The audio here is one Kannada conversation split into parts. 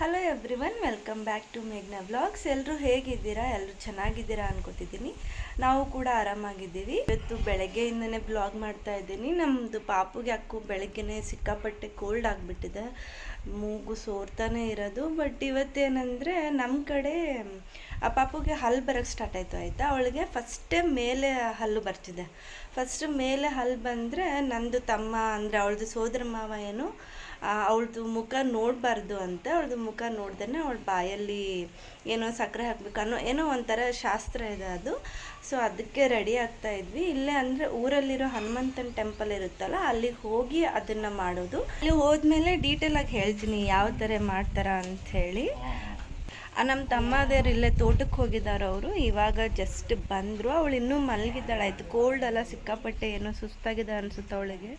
Hello everyone welcome back to ಮೇಘ್ನಾ vlogs ಎಲ್ಲರೂ ಹೇಗಿದ್ದೀರಾ? ಎಲ್ಲರೂ ಚೆನ್ನಾಗಿದ್ದೀರಾ ಅನ್ಕೋತಿದ್ದೀನಿ. ನಾವು ಕೂಡ ಆರಾಮಾಗಿದ್ದೀವಿ. ಇವತ್ತು ಬೆಳಗ್ಗೆಯಿಂದನೇ ಬ್ಲಾಗ್ ಮಾಡ್ತಾ ಇದ್ದೀನಿ. ನಮ್ಮದು ಪಾಪುಗೆ ಅಕ್ಕು ಬೆಳಗ್ಗೆನೇ ಸಿಕ್ಕಾಪಟ್ಟೆ ಕೋಲ್ಡ್ ಆಗಿಬಿಟ್ಟಿದೆ. ಮೂಗು ಸೋರ್ತಾನೆ ಇರೋದು. ಬಟ್ ಇವತ್ತೇನಂದರೆ ನಮ್ಮ ಕಡೆ, ಆ ಪಾಪುಗೆ ಹಲ್ಲು ಬರೋಕ್ಕೆ ಸ್ಟಾರ್ಟ್ ಆಯಿತು, ಆಯಿತಾ? ಅವಳಿಗೆ ಫಸ್ಟೇ ಮೇಲೆ ಹಲ್ಲು ಬರ್ತಿದೆ. ಫಸ್ಟ್ ಮೇಲೆ ಹಲ್ಲು ಬಂದರೆ ನಂದು ತಮ್ಮ, ಅಂದರೆ ಅವಳದು ಸೋದರ ಮಾವ ಏನು ಅವಳದು ಮುಖ ನೋಡಬಾರ್ದು ಅಂತ ಅವಳದು ಮುಖ ನೋಡ್ದೇ ಅವಳ ಬಾಯಲ್ಲಿ ಏನೋ ಸಕ್ಕರೆ ಹಾಕ್ಬೇಕು ಅನ್ನೋ, ಏನೋ ಒಂಥರ ಶಾಸ್ತ್ರ ಇದೆ ಅದು. ಸೊ ಅದಕ್ಕೆ ರೆಡಿ ಆಗ್ತಾ ಇದ್ವಿ. ಇಲ್ಲೇ ಅಂದರೆ ಊರಲ್ಲಿರೋ ಹನುಮಂತನ ಟೆಂಪಲ್ ಇರುತ್ತಲ್ಲ ಅಲ್ಲಿಗೆ ಹೋಗಿ ಅದನ್ನು ಮಾಡೋದು. ಅಲ್ಲಿ ಹೋದ್ಮೇಲೆ ಡೀಟೇಲ್ ಆಗಿ ಹೇಳ್ತೀನಿ, ಯಾವ ಥರ ಮಾಡ್ತಾರ ಹೇಳಿ. ನಮ್ಮ ತಮ್ಮದೇರು ಇಲ್ಲೇ ತೋಟಕ್ಕೆ ಹೋಗಿದ್ದಾರೆ ಅವರು. ಇವಾಗ ಜಸ್ಟ್ ಬಂದರು. ಅವಳು ಇನ್ನೂ ಮಲಗಿದ್ದಾಳೆ. ಆಯಿತು ಕೋಲ್ಡ್ ಎಲ್ಲ ಸಿಕ್ಕಾಪಟ್ಟೆ ಏನೋ ಸುಸ್ತಾಗಿದೆ ಅನ್ಸುತ್ತೆ ಅವಳಿಗೆ.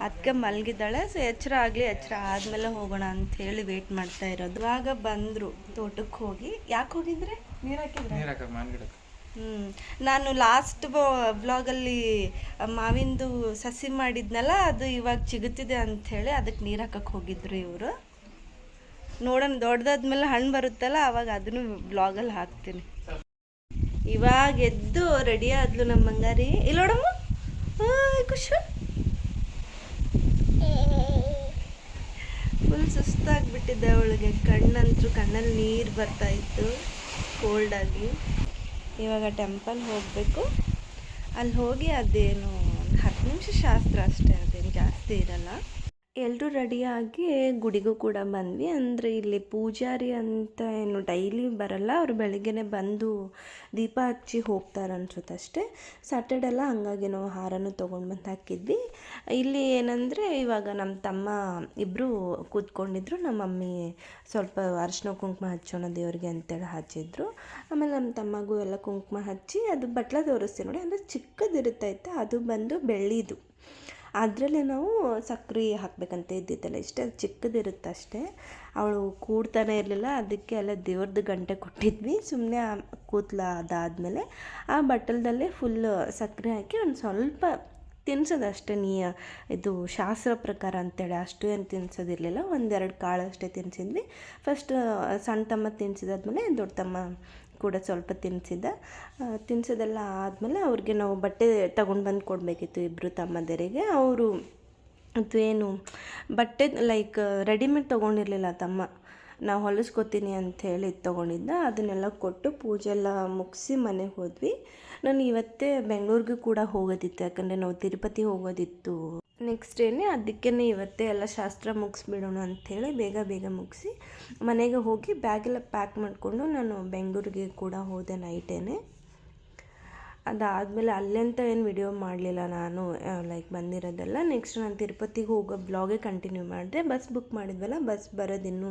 ಅದಕ್ಕೆ ಮಲಗಿದ್ದಾಳೆ. ಸೊ ಎಚ್ಚರ ಆಗಲಿ ಎಚ್ಚರ ಆದಮೇಲೆ ಹೋಗೋಣ ಅಂತ ಹೇಳಿ ವೇಟ್ ಮಾಡ್ತಾ ಇರೋದು. ಇವಾಗ ಬಂದರು ತೋಟಕ್ಕೆ ಹೋಗಿ. ಯಾಕೆ ಹೋಗಿದ್ರೆ? ನೀರು ಹಾಕಿದ್ರೆ? ಹ್ಞೂ ನಾನು ಲಾಸ್ಟ್ ಬ್ಲಾಗಲ್ಲಿ ಮಾವಿಂದು ಸಸಿ ಮಾಡಿದ್ನಲ್ಲ ಅದು ಇವಾಗ ಚಿಗುತ್ತಿದೆ ಅಂಥೇಳಿ ಅದಕ್ಕೆ ನೀರು ಹಾಕಕ್ಕೆ ಹೋಗಿದ್ರು ಇವರು. ನೋಡೋಣ, ದೊಡ್ಡದಾದ್ಮೇಲೆ ಹಣ್ಣು ಬರುತ್ತಲ್ಲ, ಅವಾಗ ಅದನ್ನು ಬ್ಲಾಗಲ್ಲಿ ಹಾಕ್ತೀನಿ. ಇವಾಗ ಎದ್ದು ರೆಡಿ ಆದ್ಲು ನಮ್ಮ ಬಂಗಾರಿ. ಇಲ್ಲ ನೋಡಮ್ಮ. ಹಾಯ್ ಖುಷು. ಫುಲ್ ಸುಸ್ತಾಗ್ಬಿಟ್ಟಿದ್ದೆ ಅವಳಿಗೆ. ಕಣ್ಣಂತೂ ಕಣ್ಣಲ್ಲಿ ನೀರು ಬರ್ತಾ ಇತ್ತು ಕೋಲ್ಡಾಗಿ ಇವಾಗ ಟೆಂಪಲ್ ಹೋಗಬೇಕು. ಅಲ್ಲಿ ಹೋಗಿ ಅದೇನು, ಒಂದು ಹತ್ತು ನಿಮಿಷ ಶಾಸ್ತ್ರ ಅಷ್ಟೇ, ಅದೇನು ಜಾಸ್ತಿ ಇರಲ್ಲ. ಎಲ್ಲರೂ ರೆಡಿಯಾಗಿ ಗುಡಿಗೂ ಕೂಡ ಬಂದ್ವಿ. ಅಂದರೆ ಇಲ್ಲಿ ಪೂಜಾರಿ ಅಂತ ಏನು ಡೈಲಿ ಬರಲ್ಲ. ಅವರು ಬೆಳಿಗ್ಗೆನೆ ಬಂದು ದೀಪ ಹಚ್ಚಿ ಹೋಗ್ತಾರೆ ಅನ್ಸುತ್ತೆ ಅಷ್ಟೇ. ಸ್ಯಾಟರ್ಡೆ ಎಲ್ಲ ಹಂಗಾಗಿ ನಾವು ಹಾರನೂ ತೊಗೊಂಡು ಬಂದು ಹಾಕಿದ್ವಿ. ಇಲ್ಲಿ ಏನಂದರೆ ಇವಾಗ ನಮ್ಮ ತಮ್ಮ ಇಬ್ಬರು ಕೂತ್ಕೊಂಡಿದ್ರು. ನಮ್ಮ ಮಮ್ಮಿ ಸ್ವಲ್ಪ ಅರಿಶಿನ ಕುಂಕುಮ ಹಚ್ಚೋಣ ದೇವ್ರಿಗೆ ಅಂತೇಳಿ ಹಚ್ಚಿದ್ರು. ಆಮೇಲೆ ನಮ್ಮ ತಮ್ಮಗೂ ಎಲ್ಲ ಕುಂಕುಮ ಹಚ್ಚಿ ಅದು ಬಟ್ಲ ತೋರಿಸ್ತೀವಿ ನೋಡಿ. ಅಂದರೆ ಚಿಕ್ಕದಿರುತ್ತೈತೆ. ಅದು ಬಂದು ಬೆಳ್ಳಿದು. ಅದರಲ್ಲೇ ನಾವು ಸಕ್ರೆ ಹಾಕಬೇಕಂತ ಇದ್ದಿದ್ದಲ್ಲ ಇಷ್ಟೇ, ಅದು ಚಿಕ್ಕದಿರುತ್ತೆ ಅಷ್ಟೇ. ಅವಳು ಕೂಡ್ತಾನೆ ಇರಲಿಲ್ಲ, ಅದಕ್ಕೆ ಎಲ್ಲ ದೇವ್ರದ್ದು ಗಂಟೆ ಕೊಟ್ಟಿದ್ವಿ. ಸುಮ್ಮನೆ ಕೂತ್ಲ ಅದಾದಮೇಲೆ ಆ ಬಟ್ಟಲದಲ್ಲೇ ಫುಲ್ ಸಕ್ಕರೆ ಹಾಕಿ ಒಂದು ಸ್ವಲ್ಪ ತಿನ್ಸೋದು ಅಷ್ಟೇ ನೀ, ಇದು ಶಾಸ್ತ್ರ ಪ್ರಕಾರ ಅಂತೇಳಿ ಅಷ್ಟು ಏನು ತಿನ್ಸೋದಿರಲಿಲ್ಲ, ಒಂದೆರಡು ಕಾಳು ಅಷ್ಟೇ ತಿನ್ಸಿದ್ವಿ. ಫಸ್ಟ್ ಸಣ್ಣ ತಮ್ಮ ತಿನ್ಸಿದಾದ್ಮೇಲೆ ದೊಡ್ಡ ತಮ್ಮ ಕೂಡ ಸ್ವಲ್ಪ ತಿನ್ನಿಸಿದ್ದ ತಿನ್ಸೋದೆಲ್ಲ ಆದಮೇಲೆ ಅವ್ರಿಗೆ ನಾವು ಬಟ್ಟೆ ತಗೊಂಡು ಬಂದು ಕೊಡಬೇಕಿತ್ತು ಇಬ್ಬರು ತಮ್ಮದರಿಗೆ ಅವರು ಅದು ಏನು, ಬಟ್ಟೆ ಲೈಕ್ ರೆಡಿಮೇಡ್ ತೊಗೊಂಡಿರಲಿಲ್ಲ ತಮ್ಮ. ನಾವು ಹೊಲಿಸ್ಕೊತೀನಿ ಅಂತ ಹೇಳಿ ತೊಗೊಂಡಿದ್ದ. ಅದನ್ನೆಲ್ಲ ಕೊಟ್ಟು ಪೂಜೆ ಎಲ್ಲ ಮುಗಿಸಿ ಮನೆಗೆ ಹೋದ್ವಿ. ನಾನು ಇವತ್ತೇ ಬೆಂಗಳೂರಿಗೂ ಕೂಡ ಹೋಗೋದಿತ್ತು, ಯಾಕಂದರೆ ನಾವು ತಿರುಪತಿ ಹೋಗೋದಿತ್ತು. ನೆಕ್ಸ್ಟ್ ಡೇನೇ ಅದಕ್ಕೇ ಇವತ್ತೇ ಎಲ್ಲ ಶಾಸ್ತ್ರ ಮುಗಿಸ್ಬಿಡೋಣ ಅಂಥೇಳಿ ಬೇಗ ಬೇಗ ಮುಗಿಸಿ ಮನೆಗೆ ಹೋಗಿ ಬ್ಯಾಗೆಲ್ಲ ಪ್ಯಾಕ್ ಮಾಡಿಕೊಂಡು ನಾನು ಬೆಂಗಳೂರಿಗೆ ಕೂಡ ಹೋದೆ ನೈಟೇನೆ ಅದಾದಮೇಲೆ ಅಲ್ಲೆಂತ ಏನು ವಿಡಿಯೋ ಮಾಡಲಿಲ್ಲ ನಾನು ಲೈಕ್ ಬಂದಿರೋದೆಲ್ಲ ನೆಕ್ಸ್ಟ್ ನಾನು ತಿರುಪತಿಗೆ ಹೋಗೋ ಬ್ಲಾಗೇ ಕಂಟಿನ್ಯೂ ಮಾಡಿದೆ. ಬಸ್ ಬುಕ್ ಮಾಡಿದ್ವಲ್ಲ ಬಸ್ ಬರೋದು ಇನ್ನೂ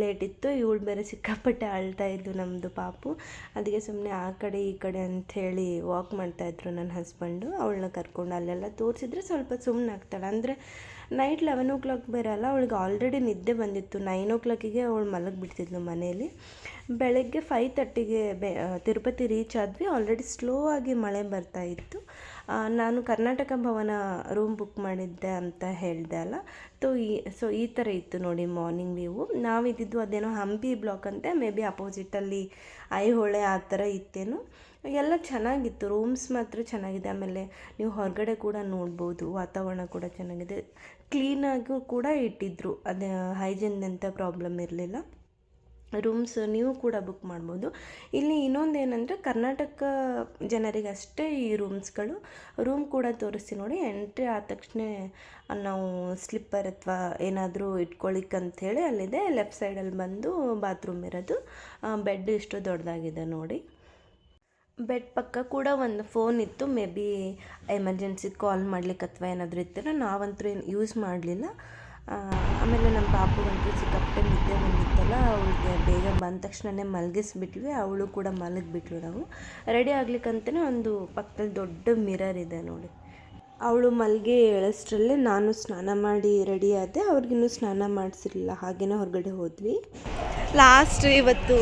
ಲೇಟ್ ಇತ್ತು. ಇವಳು ಬೇರೆ ಸಿಕ್ಕಾಪಟ್ಟೆ ಅಳ್ತಾ ಇದ್ದು ನಮ್ಮದು ಪಾಪು. ಅದಕ್ಕೆ ಸುಮ್ಮನೆ ಆ ಕಡೆ ಈ ಕಡೆ ಅಂಥೇಳಿ ವಾಕ್ ಮಾಡ್ತಾಯಿದ್ರು ನನ್ನ ಹಸ್ಬೆಂಡು ಅವಳನ್ನ ಕರ್ಕೊಂಡು ಅಲ್ಲೆಲ್ಲ ತೋರಿಸಿದ್ರೆ ಸ್ವಲ್ಪ ಸುಮ್ಮನೆ ಆಗ್ತಾಳೆ. ಅಂದರೆ ನೈಟ್ ಲೆವೆನ್ ಓ ಕ್ಲಾಕ್ ಬೇರೆ ಅಲ್ಲ, ಅವಳಿಗೆ ಆಲ್ರೆಡಿ ನಿದ್ದೆ ಬಂದಿತ್ತು. ನೈನ್ ಓ ಕ್ಲಾಕಿಗೆ ಅವಳು ಮಲಗಿಬಿಡ್ತಿದ್ಲು ಮನೇಲಿ. ಬೆಳಗ್ಗೆ ಫೈವ್ ತರ್ಟಿಗೆ ಬೆ ತಿರುಪತಿ ರೀಚ್ ಆದ್ವಿ. ಆಲ್ರೆಡಿ ಸ್ಲೋ ಆಗಿ ಮಳೆ ಬರ್ತಾ ಇತ್ತು. ನಾನು ಕರ್ನಾಟಕ ಭವನ ರೂಮ್ ಬುಕ್ ಮಾಡಿದ್ದೆ ಅಂತ ಹೇಳಿದೆ ಅಲ್ಲ? ತೋ ಈ ಸೊ ಈ ಥರ ಇತ್ತು ನೋಡಿ ಮಾರ್ನಿಂಗ್ ವ್ಯೂ ನಾವಿದ್ದಿದ್ದು ಅದೇನೋ ಹಂಪಿ ಬ್ಲಾಕ್ ಅಂತೆ. ಮೇ ಬಿ ಅಪೋಸಿಟಲ್ಲಿ ಐಹೊಳೆ ಆ ಥರ ಇತ್ತೇನು. ಎಲ್ಲ ಚೆನ್ನಾಗಿತ್ತು. ರೂಮ್ಸ್ ಮಾತ್ರ ಚೆನ್ನಾಗಿದೆ. ಆಮೇಲೆ ನೀವು ಹೊರಗಡೆ ಕೂಡ ನೋಡ್ಬೋದು. ವಾತಾವರಣ ಕೂಡ ಚೆನ್ನಾಗಿದೆ. ಕ್ಲೀನಾಗೂ ಕೂಡ ಇಟ್ಟಿದ್ದರು ಅದೇ ಹೈಜಿನ್ ಅಂತ ಪ್ರಾಬ್ಲಮ್ ಇರಲಿಲ್ಲ. ರೂಮ್ಸ್ ನೀವು ಕೂಡ ಬುಕ್ ಮಾಡ್ಬೋದು. ಇಲ್ಲಿ ಇನ್ನೊಂದು ಏನಂದರೆ ಕರ್ನಾಟಕ ಜನರಿಗಷ್ಟೇ ಈ ರೂಮ್ಸ್ಗಳು. ರೂಮ್ ಕೂಡ ತೋರಿಸ್ತೀನಿ ನೋಡಿ, ಎಂಟ್ರಿ ಆದ ತಕ್ಷಣ ನಾವು ಸ್ಲಿಪ್ಪರ್ ಅಥವಾ ಏನಾದರೂ ಇಟ್ಕೊಳ್ಳಿಕ್ಕೆ ಅಲ್ಲಿದೆ. ಲೆಫ್ಟ್ ಸೈಡಲ್ಲಿ ಬಂದು ಬಾತ್ರೂಮ್ ಇರೋದು. ಬೆಡ್ ಇಷ್ಟು ದೊಡ್ಡದಾಗಿದೆ ನೋಡಿ. ಬೆಡ್ ಪಕ್ಕ ಕೂಡ ಒಂದು ಫೋನ್ ಇತ್ತು. ಮೇ ಬಿ ಎಮರ್ಜೆನ್ಸಿ ಕಾಲ್ ಮಾಡ್ಲಿಕ್ಕೆ ಅಥವಾ ಏನಾದರೂ ಇತ್ತು ನಾವಂತೂ ಏನು ಯೂಸ್ ಮಾಡಲಿಲ್ಲ. ಆಮೇಲೆ ನಮ್ಮ ಪಾಪುಗಂತೂ ಸಿಕ್ಕಾಪಟ್ಟೆ ನಿದ್ದೆ ಬಂದಿತ್ತಲ್ಲ, ಅವಳಿಗೆ ಬೇಗ ಬಂದ ತಕ್ಷಣನೇ ಮಲಗಿಸ್ಬಿಟ್ವಿ, ಅವಳು ಕೂಡ ಮಲಗಿಬಿಟ್ಳು ನಾವು. ರೆಡಿ ಆಗ್ಲಿಕ್ಕಂತಲೇ ಒಂದು ಪಕ್ಕದಲ್ಲಿ ದೊಡ್ಡ ಮಿರರ್ ಇದೆ ನೋಡಿ. ಅವಳು ಮಲ್ಗೆ ಎಳಷ್ಟರಲ್ಲೇ ನಾನು ಸ್ನಾನ ಮಾಡಿ ರೆಡಿ ಆದೆ ಅವ್ರಿಗಿನ್ನೂ ಸ್ನಾನ ಮಾಡಿಸಿರಲಿಲ್ಲ, ಹಾಗೇನೇ ಹೊರಗಡೆ ಹೋದ್ವಿ. ಲಾಸ್ಟ್ ಇವತ್ತು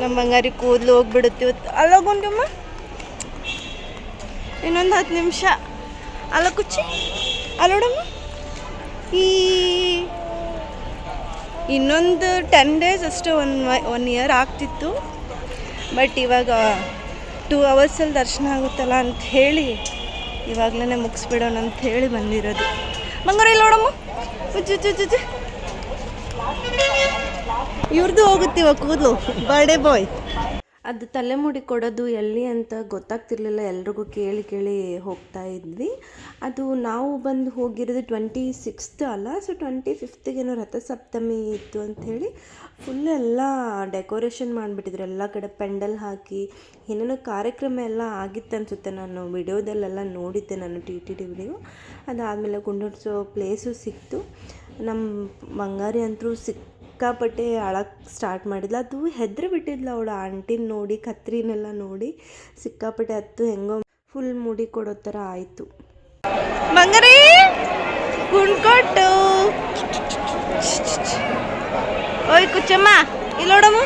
ನಮ್ಮ ಬಂಗಾರಿ ಕೂದಲು ಹೋಗ್ಬಿಡುತ್ತೆ ಇವತ್ತು. ಅಲ್ಲೋಗೊಂಡಮ್ಮ ಇನ್ನೊಂದು ಹತ್ತು ನಿಮಿಷ. ಅಲ್ಲ ಕುಚ್ಚಿ ಅಲ್ಲೋಡಮ್ಮ ಈ ಇನ್ನೊಂದು ಟೆನ್ ಡೇಸ್ ಅಷ್ಟೇ ಒನ್ ಒನ್ ಇಯರ್ ಆಗ್ತಿತ್ತು. ಬಟ್ ಇವಾಗ ಟೂ ಅವರ್ಸಲ್ಲಿ ದರ್ಶನ ಆಗುತ್ತಲ್ಲ ಅಂತ ಹೇಳಿ ಇವಾಗಲೇ ಮುಗಿಸ್ಬಿಡೋಣ ಅಂತ ಹೇಳಿ ಬಂದಿರೋದು. ಇಲ್ಲ ನೋಡಮ್ಮ. ಇವ್ರದ್ದು ಹೋಗುತ್ತೀವ ಕೂದಲು. ಬರ್ಡೇ ಬಾಯ್ ಅದು ತಲೆಮುಡಿ ಕೊಡೋದು ಎಲ್ಲಿ ಅಂತ ಗೊತ್ತಾಗ್ತಿರ್ಲಿಲ್ಲ. ಎಲ್ರಿಗೂ ಕೇಳಿ ಕೇಳಿ ಹೋಗ್ತಾ ಇದ್ವಿ. ಅದು ನಾವು ಬಂದು ಹೋಗಿರೋದು ಟ್ವೆಂಟಿ ಸಿಕ್ಸ್ತ್ ಅಲ್ಲ. ಸೊ ಟ್ವೆಂಟಿ ಫಿಫ್ತ್ಗೇನೋ ರಥಸಪ್ತಮಿ ಇತ್ತು ಅಂಥೇಳಿ ಫುಲ್ ಎಲ್ಲ ಡೆಕೋರೇಷನ್ ಮಾಡಿಬಿಟ್ಟಿದ್ರು. ಎಲ್ಲ ಕಡೆ ಪೆಂಡಲ್ ಹಾಕಿ ಏನೇನೋ ಕಾರ್ಯಕ್ರಮ ಎಲ್ಲ ಆಗಿತ್ತು ಅನಿಸುತ್ತೆ. ನಾನು ವಿಡಿಯೋದಲ್ಲೆಲ್ಲ ನೋಡಿದ್ದೆ ನಾನು ಟಿ ಟಿ ಟಿ ವಿಡಿಯೋ. ಅದಾದಮೇಲೆ ಕುಂಡರ್ಸೋ ಪ್ಲೇಸು ಸಿಕ್ತು. ನಮ್ಮ ಬಂಗಾರಿ ಅಂತೂ ಸಿಕ್ ಸಿಕ್ಕಾಪಟ್ಟೆ ಅಳಕ್ಕೆ ಸ್ಟಾರ್ಟ್ ಮಾಡಿದ್ಲು. ಅದು ಹೆದ್ರಿ ಬಿಟ್ಟಿದ್ಲು ಅವಳು ಆಂಟಿನ ನೋಡಿ ಕತ್ರಿನೆಲ್ಲ ನೋಡಿ. ಸಿಕ್ಕಾಪಟ್ಟೆ ಹತ್ತು ಹೆಂಗೋ ಫುಲ್ ಮುಡಿ ಕೊಡೋ ಥರ ಆಯಿತು. ಮಂಗರಿ ಕುಣ್ಕೊಟ್ಟು ಓಯ್ ಕುಚ್ಚಮ್ಮ ಇಲ್ಲಿ ನೋಡಮ್ಮ.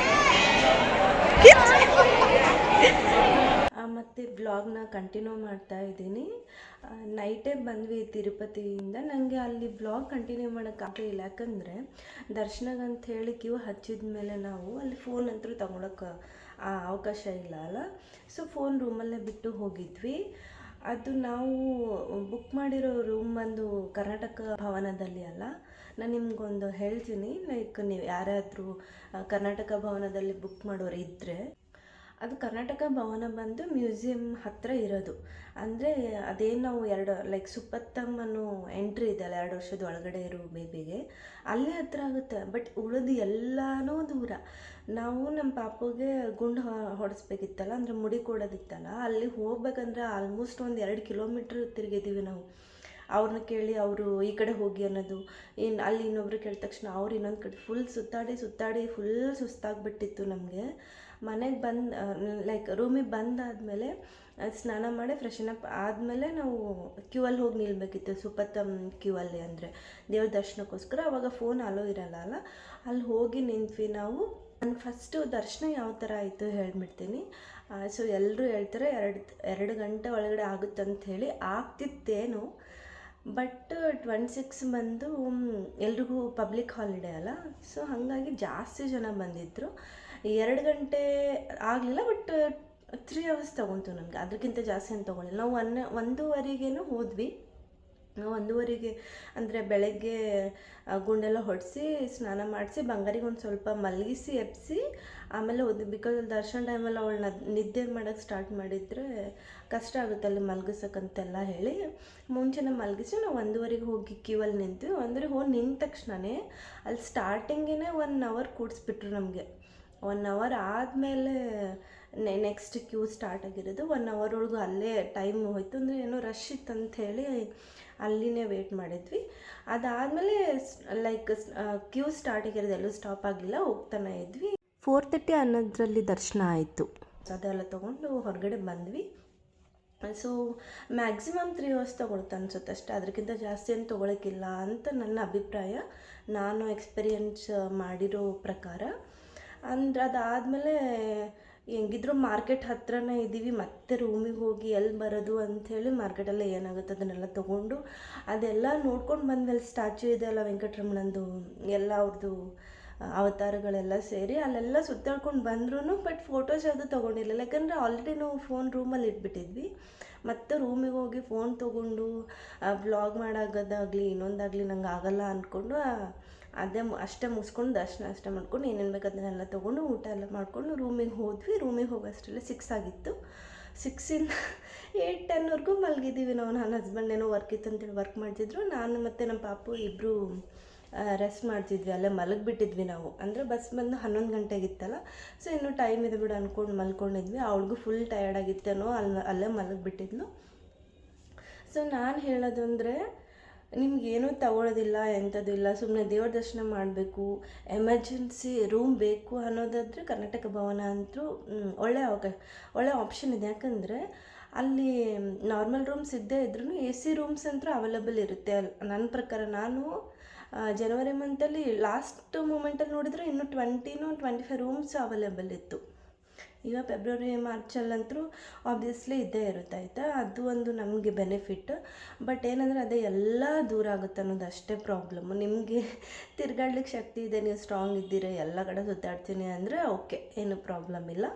ಮತ್ತು ಬ್ಲಾಗ್ನ ಕಂಟಿನ್ಯೂ ಮಾಡ್ತಾ ಇದ್ದೀನಿ. ನೈಟೇ ಬಂದ್ವಿ ತಿರುಪತಿಯಿಂದ. ನನಗೆ ಅಲ್ಲಿ ಬ್ಲಾಗ್ ಕಂಟಿನ್ಯೂ ಮಾಡೋಕ್ಕಾಗಲಿಲ್ಲ ಯಾಕಂದರೆ ದರ್ಶನಗಂತ ಹೇಳಿ ಕ್ಯೂ ಹಚ್ಚಿದ ಮೇಲೆ ನಾವು ಅಲ್ಲಿ ಫೋನ್ ಅಂತೂ ಆ, ಅವಕಾಶ ಇಲ್ಲ ಅಲ್ಲ? ಸೊ ಫೋನ್ ರೂಮಲ್ಲೇ ಬಿಟ್ಟು ಹೋಗಿದ್ವಿ. ಅದು ನಾವು ಬುಕ್ ಮಾಡಿರೋ ರೂಮ್ ಬಂದು ಕರ್ನಾಟಕ ಭವನದಲ್ಲಿ ಅಲ್ಲ? ನಾನು ನಿಮ್ಗೊಂದು ಹೇಳ್ತೀನಿ. ಲೈಕ್ ನೀವು ಯಾರಾದರೂ ಕರ್ನಾಟಕ ಭವನದಲ್ಲಿ ಬುಕ್ ಮಾಡೋರು ಇದ್ದರೆ ಅದು ಕರ್ನಾಟಕ ಭವನ ಬಂದು ಮ್ಯೂಸಿಯಂ ಹತ್ತಿರ ಇರೋದು. ಅಂದರೆ ಅದೇನು ನಾವು ಎರಡು ಲೈಕ್ ಸುಪ್ಪತ್ತಮ್ಮನು ಎಂಟ್ರಿ ಇದೆಯಲ್ಲ ಎರಡು ವರ್ಷದ ಒಳಗಡೆ ಇರೋ ಬೇಬಿಗೆ ಅಲ್ಲೇ ಹತ್ತಿರ ಆಗುತ್ತೆ. ಬಟ್ ಉಳಿದು ಎಲ್ಲನೂ ದೂರ. ನಾವು ನಮ್ಮ ಪಾಪುಗೆ ಗುಂಡು ಹೊಡೆಸ್ಬೇಕಿತ್ತಲ್ಲ, ಅಂದರೆ ಮುಡಿ ಕೊಡೋದಿತ್ತಲ್ಲ, ಅಲ್ಲಿ ಹೋಗ್ಬೇಕಂದ್ರೆ ಆಲ್ಮೋಸ್ಟ್ ಒಂದು ಎರಡು ಕಿಲೋಮೀಟ್ರ್ ತಿರುಗಿದ್ದೀವಿ ನಾವು. ಅವ್ರನ್ನ ಕೇಳಿ ಅವರು ಈ ಕಡೆ ಹೋಗಿ ಅನ್ನೋದು. ಇನ್ನು ಅಲ್ಲಿ ಇನ್ನೊಬ್ರು ಕೇಳಿದ ತಕ್ಷಣ ಅವ್ರು ಇನ್ನೊಂದು ಕಡೆ ಫುಲ್ ಸುತ್ತಾಡಿ ಸುತ್ತಾಡಿ ಫುಲ್ ಸುಸ್ತಾಗ್ಬಿಟ್ಟಿತ್ತು ನಮಗೆ. ಮನೆಗೆ ಬಂದು ಲೈಕ್ ರೂಮಿಗೆ ಬಂದಾದಮೇಲೆ ಸ್ನಾನ ಮಾಡಿ ಫ್ರೆಶನ್ ಅಪ್ ಆದಮೇಲೆ ನಾವು ಕ್ಯೂ ಅಲ್ಲಿ ಹೋಗಿ ನಿಲ್ಬೇಕಿತ್ತು ಸುಪತ್ತಮ್ ಕ್ಯೂ ಅಲ್ಲಿ ಅಂದರೆ. ದೇವ್ರ ದರ್ಶನಕ್ಕೋಸ್ಕರ ಅವಾಗ ಫೋನ್ ಅಲೋ ಇರಲ್ಲ ಅಲ್ಲ. ಅಲ್ಲಿ ಹೋಗಿ ನಿಂತ್ವಿ ನಾವು. ನನ್ನ ಫಸ್ಟು ದರ್ಶನ ಯಾವ ಥರ ಆಯಿತು ಹೇಳ್ಬಿಡ್ತೀನಿ. ಸೊ ಎಲ್ಲರೂ ಹೇಳ್ತಾರೆ ಎರಡು ಎರಡು ಗಂಟೆ ಒಳಗಡೆ ಆಗುತ್ತಂತ ಹೇಳಿ ಆಗ್ತಿತ್ತೇನು ಬಟ್ ಟ್ವೆಂಟಿ ಸಿಕ್ಸ್ ಬಂದು, ಎಲ್ರಿಗೂ ಪಬ್ಲಿಕ್ ಹಾಲಿಡೇ ಅಲ್ಲ. ಸೊ ಹಾಗಾಗಿ ಜಾಸ್ತಿ ಜನ ಬಂದಿದ್ದರು ಎರಡು ಗಂಟೆ ಆಗಲಿಲ್ಲ ಬಟ್ ತ್ರೀ ಅವರ್ಸ್ ತೊಗೊಂತು ನನಗೆ ಅದಕ್ಕಿಂತ ಜಾಸ್ತಿ ಏನು ತೊಗೊಳಿಲ್ಲ ನಾವು ಒನ್ ಒಂದೂವರೆಗೇನು ಹೋದ್ವಿ. ನಾವು ಒಂದೂವರೆಗೆ ಅಂದರೆ ಬೆಳಗ್ಗೆ ಗುಂಡೆಲ್ಲ ಹೊಡೆಸಿ, ಸ್ನಾನ ಮಾಡಿಸಿ, ಬಂಗಾರಿಗೆ ಒಂದು ಸ್ವಲ್ಪ ಮಲಗಿಸಿ ಎಪ್ಸಿ ಆಮೇಲೆ ಹೋದ್ವಿ ಬಿಕಾಸ್ ದರ್ಶನ ಟೈಮಲ್ಲಿ ಅವಳನ್ನ ನಿದ್ದೆ ಮಾಡೋಕ್ಕೆ ಸ್ಟಾರ್ಟ್ ಮಾಡಿದರೆ ಕಷ್ಟ ಆಗುತ್ತೆ ಅಲ್ಲಿ ಮಲಗಿಸೋಕ್ಕಂತೆಲ್ಲ ಹೇಳಿ, ಮುಂಚೆನೇ ಮಲಗಿಸಿ ನಾವು ಒಂದೂವರೆಗೆ ಹೋಗಿ ಕ್ಯೂವಲ್ಲಿ ನಿಂತು ಅಂದರೆ ಹೋಗಿ ನಿಂತ ತಕ್ಷಣವೇ ಅಲ್ಲಿ ಸ್ಟಾರ್ಟಿಂಗೇ ಒನ್ ಅವರ್ ಕೂಡಿಸ್ಬಿಟ್ರು ನಮಗೆ. ಒನ್ ಅವರ್ ಆದಮೇಲೆ ನೆಕ್ಸ್ಟ್ ಕ್ಯೂ ಸ್ಟಾರ್ಟ್ ಆಗಿರೋದು. ಒನ್ ಅವರ್ ಒಳಗೂ ಅಲ್ಲೇ ಟೈಮ್ ಹೋಯ್ತು. ಅಂದರೆ ಏನೋ ರಶ್ ಇತ್ತು ಹೇಳಿ ಅಲ್ಲಿನೇ ವೇಟ್ ಮಾಡಿದ್ವಿ. ಅದಾದಮೇಲೆ ಲೈಕ್ ಕ್ಯೂ ಸ್ಟಾರ್ಟ್ ಆಗಿರೋದು ಎಲ್ಲೂ ಸ್ಟಾಪ್ ಆಗಿಲ್ಲ. ಹೋಗ್ತಾನೆ ಇದ್ವಿ. ಫೋರ್ ತರ್ಟಿ ಅನ್ನೋದ್ರಲ್ಲಿ ದರ್ಶನ ಆಯಿತು. ಅದೆಲ್ಲ ತೊಗೊಂಡು ಹೊರಗಡೆ ಬಂದ್ವಿ. ಸೊ ಮ್ಯಾಕ್ಸಿಮಮ್ ತ್ರೀ ಅವರ್ಸ್ ತೊಗೊಳುತ್ತೆ ಅನ್ಸುತ್ತೆ ಅಷ್ಟೇ. ಅದಕ್ಕಿಂತ ಜಾಸ್ತಿ ಏನು ತೊಗೊಳಕ್ಕಿಲ್ಲ ಅಂತ ನನ್ನ ಅಭಿಪ್ರಾಯ. ನಾನು ಎಕ್ಸ್ಪೀರಿಯನ್ಸ್ ಮಾಡಿರೋ ಪ್ರಕಾರ. ಅಂದ್ರೆ ಅದಾದಮೇಲೆ ಹೆಂಗಿದ್ರು ಮಾರ್ಕೆಟ್ ಹತ್ರನೇ ಇದ್ದೀವಿ, ಮತ್ತೆ ರೂಮಿಗೆ ಹೋಗಿ ಎಲ್ಲಿ ಬರೋದು ಅಂಥೇಳಿ ಮಾರ್ಕೆಟಲ್ಲೇ ಏನಾಗುತ್ತೆ ಅದನ್ನೆಲ್ಲ ತೊಗೊಂಡು ಅದೆಲ್ಲ ನೋಡ್ಕೊಂಡು ಬಂದಮೇಲೆ ಇದೆ ಅಲ್ಲ ವೆಂಕಟರಮಣಂದು, ಎಲ್ಲ ಅವ್ರದ್ದು ಅವತಾರಗಳೆಲ್ಲ ಸೇರಿ ಅಲ್ಲೆಲ್ಲ ಸುತ್ತಾಡ್ಕೊಂಡು ಬಂದ್ರೂ ಬಟ್ ಫೋಟೋಸ್ ಯಾವುದು ತೊಗೊಂಡಿರಲಿಲ್ಲ. ಯಾಕಂದರೆ ಆಲ್ರೆಡಿ ನಾವು ಫೋನ್ ರೂಮಲ್ಲಿ ಇಟ್ಬಿಟ್ಟಿದ್ವಿ. ಮತ್ತೆ ರೂಮಿಗೆ ಹೋಗಿ ಫೋನ್ ತೊಗೊಂಡು ವ್ಲಾಗ್ ಮಾಡೋದಾಗಲಿ ಇನ್ನೊಂದಾಗಲಿ ನಂಗೆ ಆಗಲ್ಲ ಅಂದ್ಕೊಂಡು ಅದೇ ಅಷ್ಟೇ ಮುಗಿಸ್ಕೊಂಡು ದರ್ಶನ ಅಷ್ಟೇ ಮಾಡ್ಕೊಂಡು ಏನೇನು ಬೇಕು ಅದನ್ನೆಲ್ಲ ತೊಗೊಂಡು ಊಟ ಎಲ್ಲ ಮಾಡಿಕೊಂಡು ರೂಮಿಗೆ ಹೋದ್ವಿ. ರೂಮಿಗೆ ಹೋಗೋಷ್ಟರಲ್ಲಿ ಸಿಕ್ಸ್ ಆಗಿತ್ತು. ಸಿಕ್ಸಿಂದ ಏಯ್ಟ್ ಟೆನ್ವರೆಗೂ ಮಲಗಿದ್ದೀವಿ ನಾವು. ನನ್ನ ಹಸ್ಬೆಂಡ್ ಏನೋ ವರ್ಕ್ ಇತ್ತು ಅಂತೇಳಿ ವರ್ಕ್ ಮಾಡ್ತಿದ್ರು. ನಾನು ಮತ್ತು ನಮ್ಮ ಪಾಪು ಇಬ್ಬರು ರೆಸ್ಟ್ ಮಾಡ್ತಿದ್ವಿ. ಅಲ್ಲೇ ಮಲಗಿಬಿಟ್ಟಿದ್ವಿ ನಾವು. ಅಂದರೆ ಬಸ್ ಬಂದು ಹನ್ನೊಂದು ಗಂಟೆಗಿತ್ತಲ್ಲ. ಸೊ ಇನ್ನೂ ಟೈಮ್ ಇದೆ ಬಿಡು ಅಂದ್ಕೊಂಡು ಮಲ್ಕೊಂಡಿದ್ವಿ. ಅವಳಿಗೂ ಫುಲ್ ಟಯರ್ಡ್ ಆಗಿತ್ತೇನೋ, ಅಲ್ಲಿ ಅಲ್ಲೇ ಮಲಗಿಬಿಟ್ಟಿದ್ಲು. ಸೊ ನಾನು ಹೇಳೋದು ಅಂದರೆ ನಿಮ್ಗೇನೂ ತಗೊಳ್ಳೋದಿಲ್ಲ ಎಂಥದ್ದು ಇಲ್ಲ ಸುಮ್ಮನೆ ದೇವ್ರ ದರ್ಶನ ಮಾಡಬೇಕು, ಎಮರ್ಜೆನ್ಸಿ ರೂಮ್ ಬೇಕು ಅನ್ನೋದಾದರೆ ಕರ್ನಾಟಕ ಭವನ ಅಂತೂ ಒಳ್ಳೆ ಅವಕಾಶ ಒಳ್ಳೆ ಆಪ್ಷನ್ ಇದೆ. ಯಾಕಂದರೆ ಅಲ್ಲಿ ನಾರ್ಮಲ್ ರೂಮ್ಸ್ ಇದ್ದೇ ಇದ್ರೂ ಎ ಸಿ ರೂಮ್ಸ್ ಅಂತೂ ಅವೈಲಬಲ್ ಇರುತ್ತೆ. ಅಲ್ಲಿ ನನ್ನ ಪ್ರಕಾರ ನಾನು ಜನವರಿ ಮಂತಲ್ಲಿ ಲಾಸ್ಟ್ ಮೂಮೆಂಟಲ್ಲಿ ನೋಡಿದರೆ ಇನ್ನೂ ಟ್ವೆಂಟಿನೂ ಟ್ವೆಂಟಿ ಫೈವ್ ರೂಮ್ಸ್ ಅವೈಲೇಬಲ್ ಇತ್ತು. ಈಗ ಫೆಬ್ರವರಿ ಮಾರ್ಚಲ್ಲಂತೂ ಆಬ್ವಿಯಸ್ಲಿ ಇದ್ದೇ ಇರುತ್ತೆ, ಆಯಿತಾ? ಅದು ಒಂದು ನಮಗೆ ಬೆನಿಫಿಟ್ ಬಟ್ ಏನಂದರೆ ಅದೇ ಎಲ್ಲ ದೂರ ಆಗುತ್ತೆ ಅನ್ನೋದು ಅಷ್ಟೇ ಪ್ರಾಬ್ಲಮ್ಮು ನಿಮಗೆ ತಿರ್ಗಾಡ್ಲಿಕ್ಕೆ ಶಕ್ತಿ ಇದೆ, ನೀವು ಸ್ಟ್ರಾಂಗ್ ಇದ್ದೀರಾ, ಎಲ್ಲ ಕಡೆ ಸುತ್ತಾಡ್ತೀನಿ ಅಂದರೆ ಓಕೆ ಏನು ಪ್ರಾಬ್ಲಮ್ ಇಲ್ಲ.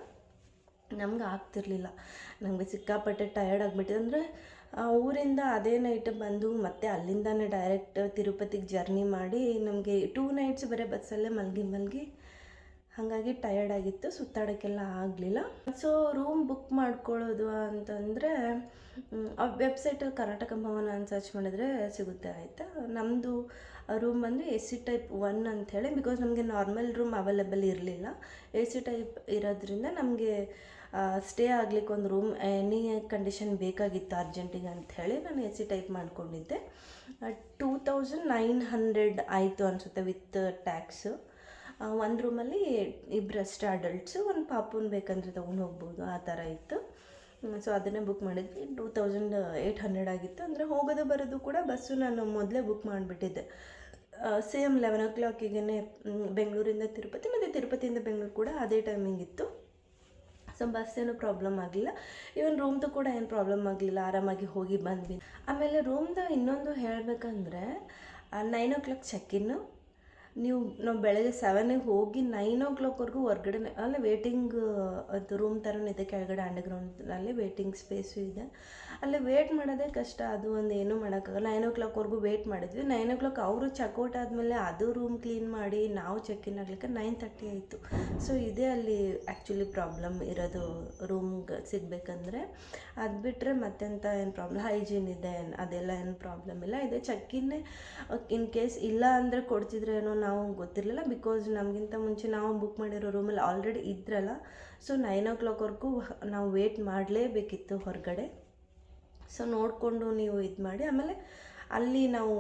ನಮ್ಗೆ ಆಗ್ತಿರ್ಲಿಲ್ಲ. ನಮಗೆ ಸಿಕ್ಕಾಪಟ್ಟೆ ಟಯರ್ಡ್ ಆಗಿಬಿಟ್ಟಿದೆ. ಅಂದರೆ ಊರಿಂದ ಅದೇ ನೈಟ್ ಬಂದು ಮತ್ತೆ ಅಲ್ಲಿಂದನೇ ಡೈರೆಕ್ಟ್ ತಿರುಪತಿಗೆ ಜರ್ನಿ ಮಾಡಿ ನಮಗೆ ಟೂ ನೈಟ್ಸ್ ಬರೀ ಬಸ್ಸಲ್ಲೇ ಮಲಗಿ ಮಲಗಿ ಹಾಗಾಗಿ ಟಯರ್ಡ್ ಆಗಿತ್ತು ಸುತ್ತಾಡೋಕ್ಕೆಲ್ಲ ಆಗಲಿಲ್ಲ. ಸೊ ರೂಮ್ ಬುಕ್ ಮಾಡ್ಕೊಳ್ಳೋದು ಅಂತಂದರೆ ವೆಬ್ಸೈಟಲ್ಲಿ ಕರ್ನಾಟಕ ಭವನ ಅಂತ ಸರ್ಚ್ ಮಾಡಿದ್ರೆ ಸಿಗುತ್ತೆ ಆಯಿತಾ? ನಮ್ಮದು ರೂಮ್ ಬಂದರೆ ಎ ಸಿ ಟೈಪ್ ಒನ್ ಅಂಥೇಳಿ ಬಿಕಾಸ್ ನಮಗೆ ನಾರ್ಮಲ್ ರೂಮ್ ಅವೈಲೇಬಲ್ ಇರಲಿಲ್ಲ. ಎ ಸಿ ಟೈಪ್ ಇರೋದ್ರಿಂದ ನಮಗೆ ಸ್ಟೇ ಆಗ್ಲಿಕ್ಕೆ ಒಂದು ರೂಮ್ ಎನಿ ಕಂಡೀಷನ್ ಬೇಕಾಗಿತ್ತು ಅರ್ಜೆಂಟಿಗೆ ಅಂಥೇಳಿ ನಾನು ಎ ಸಿ ಟೈಪ್ ಮಾಡ್ಕೊಂಡಿದ್ದೆ. ಟೂ ತೌಸಂಡ್ ನೈನ್ ಹಂಡ್ರೆಡ್ ಆಯಿತು ಅನಿಸುತ್ತೆ ವಿತ್ ಟ್ಯಾಕ್ಸು ಒಂದು ರೂಮಲ್ಲಿ ಇಬ್ಬರಷ್ಟೇ ಅಡಲ್ಟ್ಸು ಒಂದು ಪಾಪುನ ಬೇಕಂದರೆ ತೊಗೊಂಡು ಹೋಗ್ಬೋದು, ಆ ಥರ ಇತ್ತು. ಸೊ ಅದನ್ನೇ ಬುಕ್ ಮಾಡಿದ್ವಿ. ಟೂ ತೌಸಂಡ್ ಏಯ್ಟ್ ಹಂಡ್ರೆಡ್ ಆಗಿತ್ತು. ಅಂದರೆ ಹೋಗೋದು ಬರೋದು ಕೂಡ ಬಸ್ಸು ನಾನು ಮೊದಲೇ ಬುಕ್ ಮಾಡಿಬಿಟ್ಟಿದ್ದೆ. ಸೇಮ್ ಲೆವೆನ್ ಓ ಕ್ಲಾಕಿಗೆ ಬೆಂಗಳೂರಿಂದ ತಿರುಪತಿ, ಮತ್ತು ತಿರುಪತಿಯಿಂದ ಬೆಂಗಳೂರು ಕೂಡ ಅದೇ ಟೈಮಿಂಗ್ ಇತ್ತು. ಸೊ ಬಸ್ ಏನೂ ಪ್ರಾಬ್ಲಮ್ ಆಗಲಿಲ್ಲ. ಇವನ್ ರೂಮ್ದು ಕೂಡ ಏನು ಪ್ರಾಬ್ಲಮ್ ಆಗಲಿಲ್ಲ. ಆರಾಮಾಗಿ ಹೋಗಿ ಬಂದ್ವಿ. ಆಮೇಲೆ ರೂಮ್ದು ಇನ್ನೊಂದು ಹೇಳಬೇಕಂದ್ರೆ ನೈನ್ ಓ ಕ್ಲಾಕ್ ಚೆಕ್ ಇನ್ನು ನೀವು ನಾವು ಬೆಳಗ್ಗೆ ಸೆವೆನಿಗೆ ಹೋಗಿ ನೈನ್ ಓ ಕ್ಲಾಕ್ವರೆಗೂ ಹೊರ್ಗಡೆ ಅಲ್ಲೇ ವೇಟಿಂಗ್ ಅದು ರೂಮ್ ಥರನೇ ಇದೆ, ಕೆಳಗಡೆ ಅಂಡರ್ಗ್ರೌಂಡ್ನಲ್ಲಿ ವೇಟಿಂಗ್ ಸ್ಪೇಸು ಇದೆ. ಅಲ್ಲಿ ವೇಟ್ ಮಾಡೋದೇ ಕಷ್ಟ, ಅದು ಒಂದು ಏನೂ ಮಾಡೋಕ್ಕಾಗಲ್ಲ. ನೈನ್ ಓ ಕ್ಲಾಕ್ವರೆಗೂ ವೇಟ್ ಮಾಡಿದ್ವಿ. ನೈನ್ ಓ ಕ್ಲಾಕ್ ಅವರು ಚೆಕ್ಔಟ್ ಆದಮೇಲೆ ಅದು ರೂಮ್ ಕ್ಲೀನ್ ಮಾಡಿ, ನಾವು ಚೆಕ್ ಇನ್ ಆಗ್ಲಿಕ್ಕೆ ನೈನ್ ತರ್ಟಿ ಆಯಿತು. ಸೊ ಇದೇ ಅಲ್ಲಿ ಆ್ಯಕ್ಚುಲಿ ಪ್ರಾಬ್ಲಮ್ ಇರೋದು ರೂಮ್ಗೆ ಸಿಗಬೇಕಂದ್ರೆ. ಅದು ಬಿಟ್ಟರೆ ಮತ್ತೆಂತ ಏನು ಪ್ರಾಬ್ಲಮ್ ಹೈಜೀನ್ ಇದೆ, ಅದೆಲ್ಲ ಏನು ಪ್ರಾಬ್ಲಮ್ ಇಲ್ಲ. ಇದೆ ಚೆಕ್ ಇನ್ನೇ ಇನ್ ಕೇಸ್ ಇಲ್ಲ ಅಂದರೆ ಕೊಡ್ತಿದ್ರೇನೋ ನಾವು ಗೊತ್ತಿರಲಿಲ್ಲ ಬಿಕಾಸ್ ನಮಗಿಂತ ಮುಂಚೆ ನಾವು ಬುಕ್ ಮಾಡಿರೋ ರೂಮಲ್ಲಿ ಆಲ್ರೆಡಿ ಇದ್ರಲ್ಲ. ಸೊ ನೈನ್ ಓ ಕ್ಲಾಕ್ವರೆಗೂ ನಾವು ವೇಟ್ ಮಾಡಲೇಬೇಕಿತ್ತು ಹೊರಗಡೆ. ಸೊ ನೋಡಿಕೊಂಡು ನೀವು ಇದು ಮಾಡಿ. ಆಮೇಲೆ ಅಲ್ಲಿ ನಾವು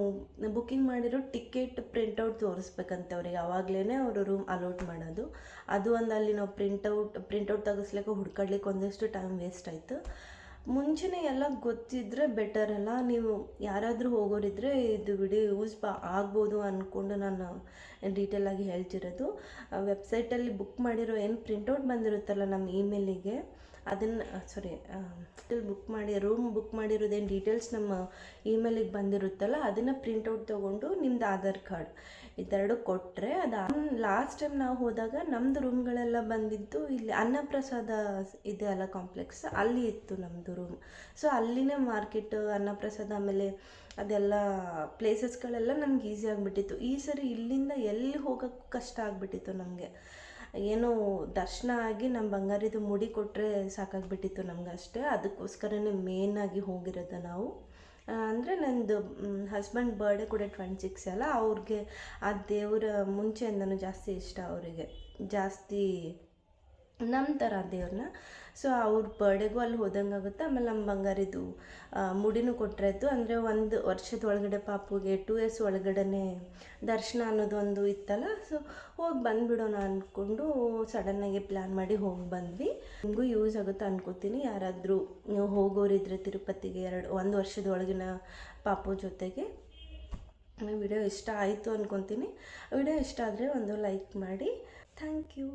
ಬುಕ್ಕಿಂಗ್ ಮಾಡಿರೋ ಟಿಕೆಟ್ ಪ್ರಿಂಟೌಟ್ ತೋರಿಸ್ಬೇಕಂತೆ ಅವ್ರಿಗೆ ಆವಾಗಲೇ ಅವರು ರೂಮ್ ಅಲೋಟ್ ಮಾಡೋದು. ಅದು ಒಂದು ಅಲ್ಲಿ ನಾವು ಪ್ರಿಂಟೌಟ್ ಪ್ರಿಂಟೌಟ್ ತೆಗಿಸ್ಲಿಕ್ಕೆ ಹುಡ್ಕಾಡ್ಲಿಕ್ಕೆ ಒಂದಷ್ಟು ಟೈಮ್ ವೇಸ್ಟ್ ಆಯಿತು. ಮುಂಚೆನೇ ಎಲ್ಲ ಗೊತ್ತಿದ್ದರೆ ಬೆಟರ್ ಅಲ್ಲ. ನೀವು ಯಾರಾದರೂ ಹೋಗೋರಿದ್ರೆ ಇದು ವಿಡಿಯೋ ಯೂಸ್ ಬಾ ಆಗ್ಬೋದು ಅಂದ್ಕೊಂಡು ನಾನು ಡೀಟೇಲಾಗಿ ಹೇಳ್ತಿರೋದು. ವೆಬ್ಸೈಟಲ್ಲಿ ಬುಕ್ ಮಾಡಿರೋ ಏನು ಪ್ರಿಂಟೌಟ್ ಬಂದಿರುತ್ತಲ್ಲ ನಮ್ಮ ಇಮೇಲಿಗೆ ಅದನ್ನು ಸಾರಿ ಬುಕ್ ಮಾಡಿ ರೂಮ್ ಬುಕ್ ಮಾಡಿರೋದೇನು ಡೀಟೇಲ್ಸ್ ನಮ್ಮ ಇಮೇಲಿಗೆ ಬಂದಿರುತ್ತಲ್ಲ, ಅದನ್ನು ಪ್ರಿಂಟೌಟ್ ತೊಗೊಂಡು ನಿಮ್ದು ಆಧಾರ್ ಕಾರ್ಡ್ ಇದೆರಡು ಕೊಟ್ಟರೆ ಅದು. ಲಾಸ್ಟ್ ಟೈಮ್ ನಾವು ಹೋದಾಗ ನಮ್ಮದು ರೂಮ್ಗಳೆಲ್ಲ ಬಂದಿದ್ದು ಇಲ್ಲಿ ಅನ್ನಪ್ರಸಾದ ಇದೆ ಅಲ್ಲ ಕಾಂಪ್ಲೆಕ್ಸ್ ಅಲ್ಲಿ ಇತ್ತು ನಮ್ಮದು ರೂಮ್ ಸೊ ಅಲ್ಲಿನೇ ಮಾರ್ಕೆಟ್ ಅನ್ನಪ್ರಸಾದ ಆಮೇಲೆ ಅದೆಲ್ಲ ಪ್ಲೇಸಸ್ಗಳೆಲ್ಲ ನಮ್ಗೆ ಈಸಿ ಆಗಿಬಿಟ್ಟಿತ್ತು. ಈ ಸರಿ ಇಲ್ಲಿಂದ ಎಲ್ಲಿ ಹೋಗೋಕ್ಕೂ ಕಷ್ಟ ಆಗಿಬಿಟ್ಟಿತ್ತು ನಮಗೆ? ಏನೋ ದರ್ಶನ ಆಗಿ ನಮ್ಮ ಬಂಗಾರಿದು ಮುಡಿ ಕೊಟ್ಟರೆ ಸಾಕಾಗಿಬಿಟ್ಟಿತ್ತು ನಮ್ಗೆ ಅಷ್ಟೇ. ಅದಕ್ಕೋಸ್ಕರನೇ ಆಗಿ ಹೋಗಿರೋದು ನಾವು. ಅಂದರೆ ನಂದು ಹಸ್ಬೆಂಡ್ ಬರ್ಡೇ ಕೂಡ ಟ್ವೆಂಟಿ ಸಿಕ್ಸ್ ಅಲ್ಲ. ಅವ್ರಿಗೆ, ಆ ದೇವರ ಮುಂಚೆಯಿಂದನೂ ಜಾಸ್ತಿ ಇಷ್ಟ ಅವರಿಗೆ. ಜಾಸ್ತಿ ನಮ್ಮ ಥರ ದೇವ್ರನ್ನ. ಸೊ ಅವ್ರ ಬರ್ಡೇಗೂ ಅಲ್ಲಿ ಹೋದಂಗೆ ಆಗುತ್ತೆ. ಆಮೇಲೆ ನಮ್ಮ ಬಂಗಾರಿದು ಮುಡಿನೂ ಕೊಟ್ಟರಾಯ್ತು ಅಂದರೆ ಒಂದು ವರ್ಷದ ಒಳಗಡೆ ಪಾಪುಗೆ ಟೂ ಇಯರ್ಸ್ ಒಳಗಡೆ ದರ್ಶನ ಅನ್ನೋದು ಒಂದು ಇತ್ತಲ್ಲ. ಸೊ ಹೋಗಿ ಬಂದುಬಿಡೋಣ ಅಂದ್ಕೊಂಡು ಸಡನ್ನಾಗಿ ಪ್ಲ್ಯಾನ್ ಮಾಡಿ ಹೋಗಿ ಬಂದ್ವಿ. ನಿಮಗೂ ಯೂಸ್ ಆಗುತ್ತೆ ಅನ್ಕೋತೀನಿ. ಯಾರಾದರೂ ನೀವು ಹೋಗೋರಿದ್ರೆ ತಿರುಪತಿಗೆ ಎರಡು, ಒಂದು ವರ್ಷದ ಒಳಗಿನ ಪಾಪು ಜೊತೆಗೆ. ವಿಡಿಯೋ ಇಷ್ಟ ಆಯಿತು ಅಂದ್ಕೊತೀನಿ ವಿಡಿಯೋ ಇಷ್ಟ ಆದರೆ ಒಂದು ಲೈಕ್ ಮಾಡಿ. Thank you